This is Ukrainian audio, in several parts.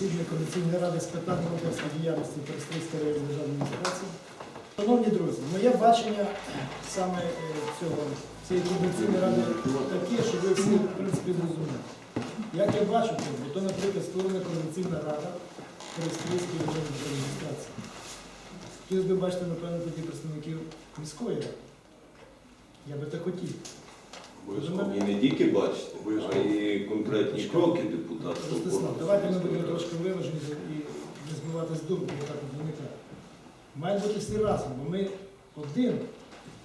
засідання Координаційної ради з питань волонтерської діяльності Перестрийської районної державної адміністрації. Шановні друзі, моє бачення саме е, цього, цієї координаційної ради таке, що ви всі, в принципі, зрозуміли. Як я бачу то, наприклад, створена координаційна рада Перестрийської районної державної адміністрації. Хотілося б бачити, напевно, тоді представників міської ради. Я би так хотів. Обов'язково. І не тільки бачите, а й конкретні кроки депутатства. Ростислав, давайте ми будемо трошки виважені і не збивати з думки, яка тут виникає. Мають бути всі разом, бо ми один,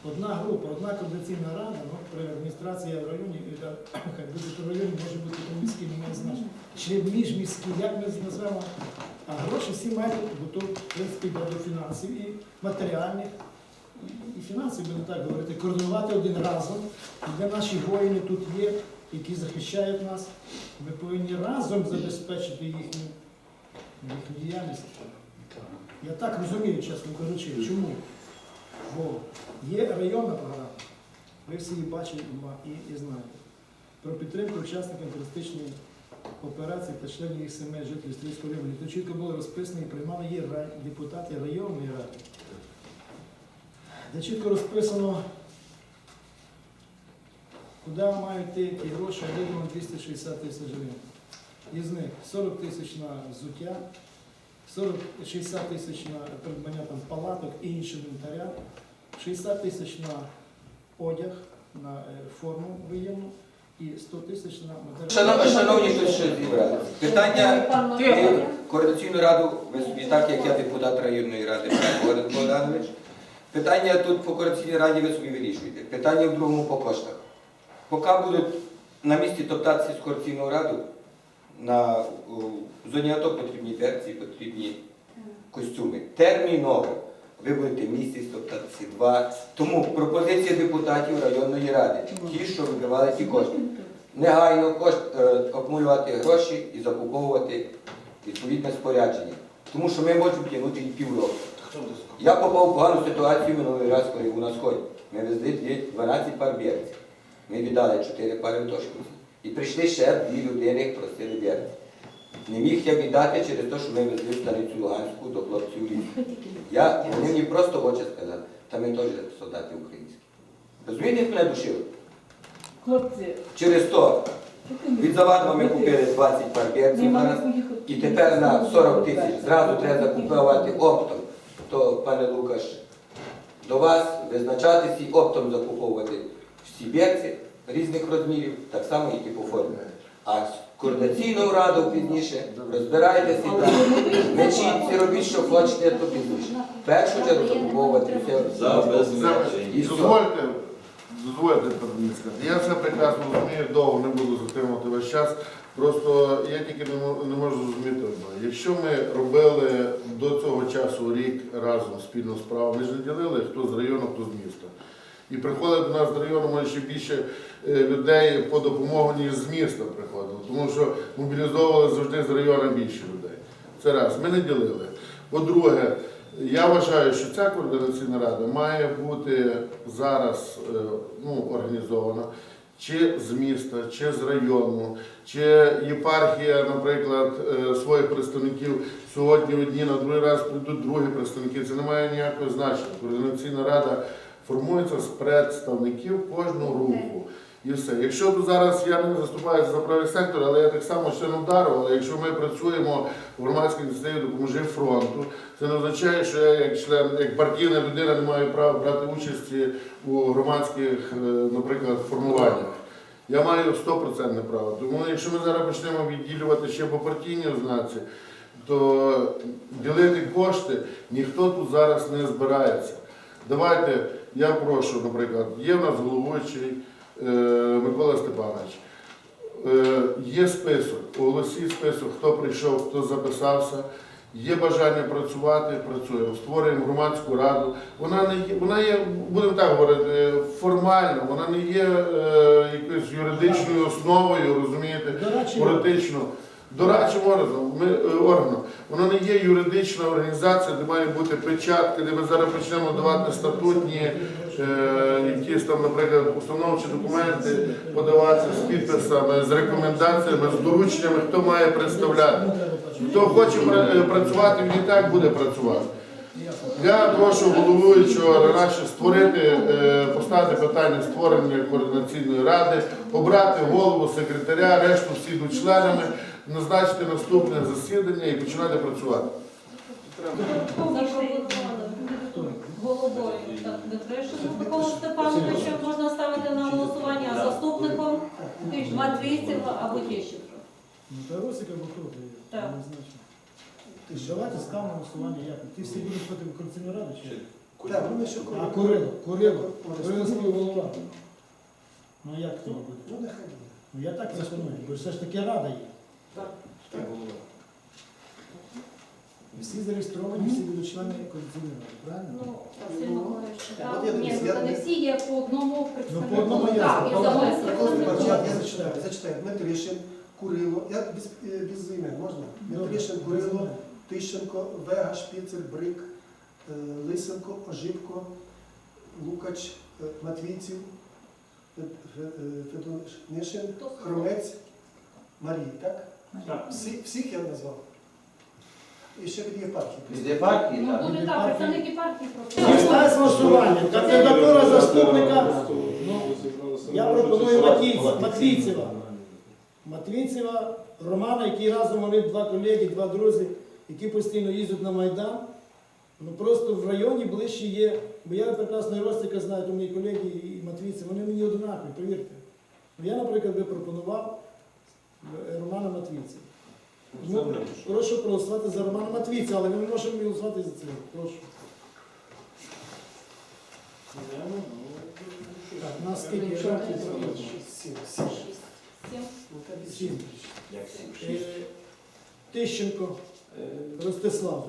одна група, одна координаційна рада, ну, при адміністрації в районі, і хай буде в районі, може бути і міський, не має значення. Чи міжміський, як ми назвемо, а гроші всі мають, бо то, в принципі, до фінансів і матеріальних, і, фінансів, будемо так говорити, координувати один разом, і де наші воїни тут є, які захищають нас. Ми повинні разом забезпечити їхню, їхню діяльність. Я так розумію, чесно кажучи, чому? Бо є районна програма, ви всі її бачите і, і знаєте, про підтримку учасників терористичної операції та членів їх сімей жителів Стрільського району. То чітко було розписано і приймали є депутати районної ради. Де чітко розписано, куди мають йти ті гроші, а виділено 260 тисяч гривень. Із них 40 тисяч на взуття, 40, 60 тисяч на придбання там, палаток і іншого інвентаря, 60 тисяч на одяг, на е, форму воєнну і 100 тисяч на матеріал. Шановні, шановні ще зібрали. Питання і координаційну раду, ви собі так, як я депутат районної ради, пан Город Богданович. Питання тут по координаційній раді ви собі вирішуєте. Питання в другому по коштах. Поки будуть на місці топтатися з координаційною раду, на зоні АТО потрібні берці, потрібні костюми. Терміново. Ви будете місяць топтатися два. Тому пропозиція депутатів районної ради, ті, що вибивали ті кошти. Негайно кошт, е, акумулювати гроші і закуповувати відповідне спорядження. Тому що ми можемо тягнути і півроку. Я попав в погану ситуацію минулий раз, коли був на сході. Ми везли 12 пар берців. Ми віддали 4 пари в Тошківці. І прийшли ще дві людини, просили берці. Не міг я віддати через те, що ми везли в станицю Луганську до хлопців лісу. Я, вони мені просто в очі сказали, та ми теж солдати українські. Розумієте, як мене душило? Хлопці, Через то від заваду ми купили 20 пар берців зараз. І тепер на 40 тисяч зразу треба закупувати оптом. То, пане Лукаш, до вас визначатися і оптом закуповувати всі берці різних розмірів, так само, як і по формі. А з координаційною радою пізніше розбирайтеся там, мечіться, робіть, що хочете, то пізніше. В першу чергу закуповувати все. І все. Дозвольте, дозвольте пане міністр. Я все прекрасно розумію, довго не буду затримувати ваш час. Просто я тільки не мо- не можу зрозуміти одне. Якщо ми робили до цього часу рік разом спільну справу, ми ж не ділили, хто з району, хто з міста. І приходить до нас з району, може ще більше е, людей по допомогу, ніж з міста приходило. Тому що мобілізовували завжди з району більше людей. Це раз. Ми не ділили. По-друге, я вважаю, що ця координаційна рада має бути зараз е, ну, організована чи з міста, чи з району, чи єпархія, наприклад, е, своїх представників сьогодні одні, на другий раз прийдуть другі представники. Це не має ніякого значення. Координаційна рада формується з представників кожного руху. І все. Якщо тут зараз я не заступаюся за правий сектор, але я так само член удару, але якщо ми працюємо в громадській ініціативі допоможи фронту, це не означає, що я як член, як партійна людина не маю права брати участі у громадських, е, наприклад, формуваннях. Я маю 100% право. Тому якщо ми зараз почнемо відділювати ще по партійній ознаці, то ділити кошти ніхто тут зараз не збирається. Давайте, я прошу, наприклад, є в нас головуючий Микола Степанович. Е, Є список, оголосіть список, хто прийшов, хто записався. Є бажання працювати, працюємо. Створюємо громадську раду. Вона не є, вона є, будемо так говорити, формально, вона не є е, якоюсь юридичною основою, розумієте, політично. Дорадчим органом, е, органом. Воно не є юридична організація, де має бути печатка, де ми зараз почнемо давати статутні, е, якісь там, наприклад, установчі документи подавати з підписами, з рекомендаціями, з дорученнями, хто має представляти. Хто хоче е, працювати, він і так буде працювати. Я прошу головуючого раніше створити, е, поставити питання створення координаційної ради, обрати голову, секретаря, решту всі йдуть членами, назначити наступне засідання і починати працювати. Головою так, Дмитришину Миколу Степановича можна ставити на голосування, а заступником Матвійців або Тіщенко. Ну, та Русик або є. Так. однозначно. Ти ж давайте ставимо на голосування як? Ти всі будеш проти Координаційної ради чи? Так, вони ще А Курило, Курило, Курило співголова. Ну як буде? Ну, нехай буде. Ну я так пропоную, бо все ж таки рада є. Всі зареєстровані, всі будуть члени координаційної ради, правильно? Ну, Василь Миколаївич, Так, так. от я Ні, дивлюсь, ну, я- не всі є по одному Ну, представнику. по одному Так, і По одному. Лесю. Микола я- зачитаю, зачитаю. Дмитришин, Курило, я без, е, без імен, можна? Дмитришин, Курило, Тищенко, Вега, Шпіцер, Брик, е, Лисенко, Ожибко, Лукач, е, Матвійців, Фе- Фе- е, Федунишин, Хромець, Марій, так? Всі, всіх я назвав. І ще від єпархії. Від єпархії, Ну, так. буде так, представники партії просто. голосування. Кандидатура заступника. Ну, я пропоную Матвійцева. Матвійцева. Матвійцева, Романа, які разом вони два колеги, два друзі, які постійно їздять на Майдан. Ну просто в районі ближче є, бо я прекрасно і Ростика знаю, то мої колеги і Матвійці, вони мені однакові, повірте. Ну, я, наприклад, би пропонував Романа Матвійця. Тому прошу проголосувати за Романа Матвійця, але ми не можемо голосувати за це. Прошу. Так, у нас скільки років? Сім, сім. Сім. Ну. Е, Тищенко, Ростислав.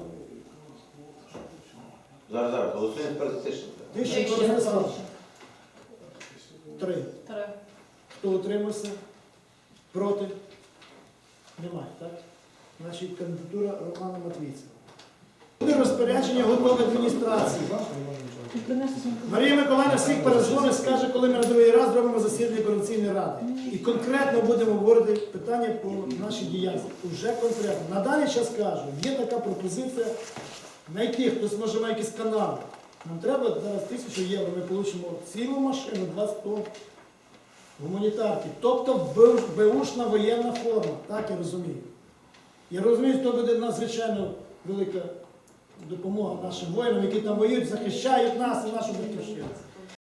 Зараз, зараз, голосуємо тепер Тищенка. Тищенко, Тищенко. Ростислав. Три. Три. Хто утримався? Проти? Немає, так? Значить, кандидатура Романа Матвійця. Буде розпорядження готове адміністрації. Марія Миколаївна всіх перезвонить, скаже, коли ми на другий раз зробимо засідання координаційної ради. І конкретно будемо говорити питання по нашій діяльності. Уже конкретно. На даний час кажу, є така пропозиція знайти, хтось може має якийсь канал. Нам треба зараз тисячу євро, ми отримаємо цілу машину, 20 тонн гуманітарки. Тобто бе- беушна воєнна форма, так я розумію. Я розумію, що буде надзвичайно велика допомога нашим воїнам, які там воюють, захищають нас і нашу батьківщину.